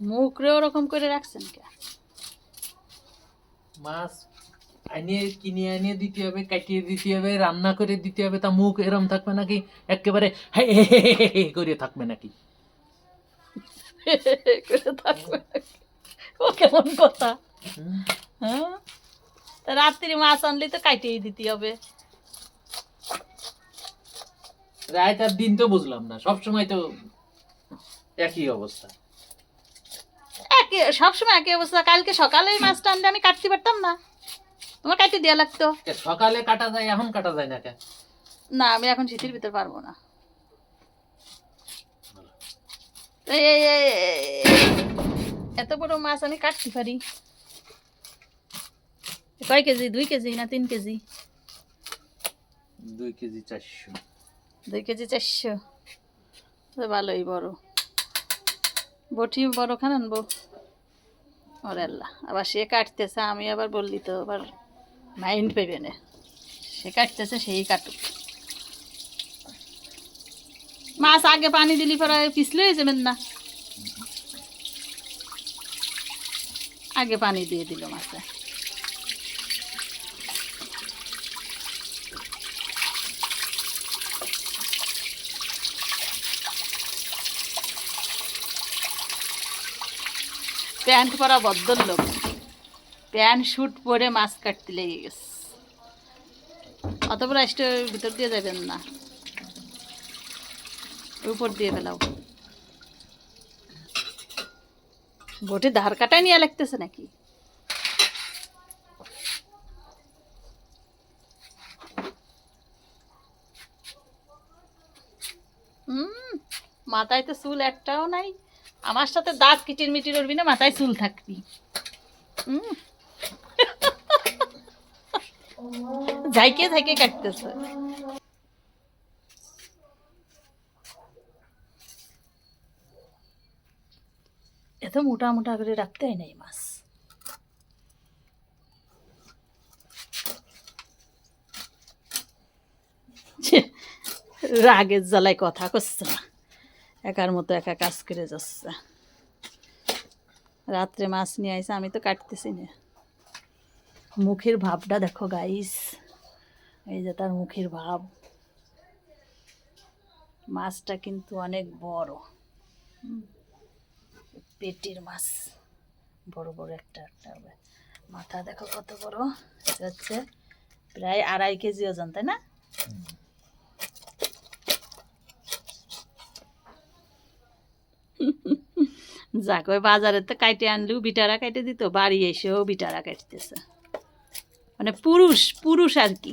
মুখ রে ওরকম করে রাখছেন কে? মাছ আনিয়ে কিনে আনিয়ে দিতে হবে কাটিয়ে দিতে হবে রান্না করে দিতে হবে তা মুখ এরম থাকবে নাকি? একেবারে হে করে থাকবে নাকি? করে থাকবে ও কেমন কথা? হ্যাঁ? রাত্রি মাছ আনলে তো কাটিয়ে দিতে হবে। রায় আর দিন তো বুঝলাম না সব সময় তো একই অবস্থা। একই সবসময় একই অবস্থা। কালকে সকালে মাছটা আনলে আমি কাটতে পারতাম না। তোমার কাটিয়ে দেওয়া লাগতো। সকালে কাটা যায় এখন কাটা যায় না কেন না আমি এখন শীতের ভিতর পারব না। এত বড় মাছ আমি কাটতে পারি। কয় কেজি? দুই কেজি না তিন কেজি? দুই কেজি চারশো। দুই কেজি চারশো। ভালোই বড়। বটি বড় খান আনব। ওরে আবার সে কাটতেছে, আমি আবার বললি তো, আবার মাইন্ড পেবে না। সে কাটতেছে, সেই কাটুক। মাছ আগে পানি দিলি পরে পিছলে যাবেন না। আগে পানি দিয়ে দিল মাছে। প্যান্ট পরা লোক প্যান্ট শুট পরে মাছ কাটতে লেগে গেছে। অত বড় ভিতর দিয়ে যাবেন না। উপর দিয়ে ফেলাও। বটে, ধার কাটায় নিয়ে লাগতেছে নাকি? মাথায় তো চুল একটাও নাই। আমার সাথে দাঁত কিটির মিটির উঠবি না, মাথায় চুল থাকবি। যাইকে যাইকে কাটতেছে। এত মোটা মোটা করে রাখতে হয় নাই মাছ। রাগের জ্বালায় কথা করছে না। একার মতো একা কাজ করে যাচ্ছে। রাত্রে মাছ নিয়ে আইসে আমি তো কাটতেছি না। মুখের ভাবটা দেখো গাইস এই যে তার মুখের ভাব। মাছটা কিন্তু অনেক বড়। পেটির মাছ। বড় বড় একটা একটা। মাথা দেখো কত বড় হচ্ছে প্রায় আড়াই কেজি ওজন, তাই না? যাক, ওই বাজারে তো কাইটে আনলেও বিটারা কাইটে দিত, বাড়ি এসেও বিটারা কাটতেছে মানে পুরুষ পুরুষ আর কি।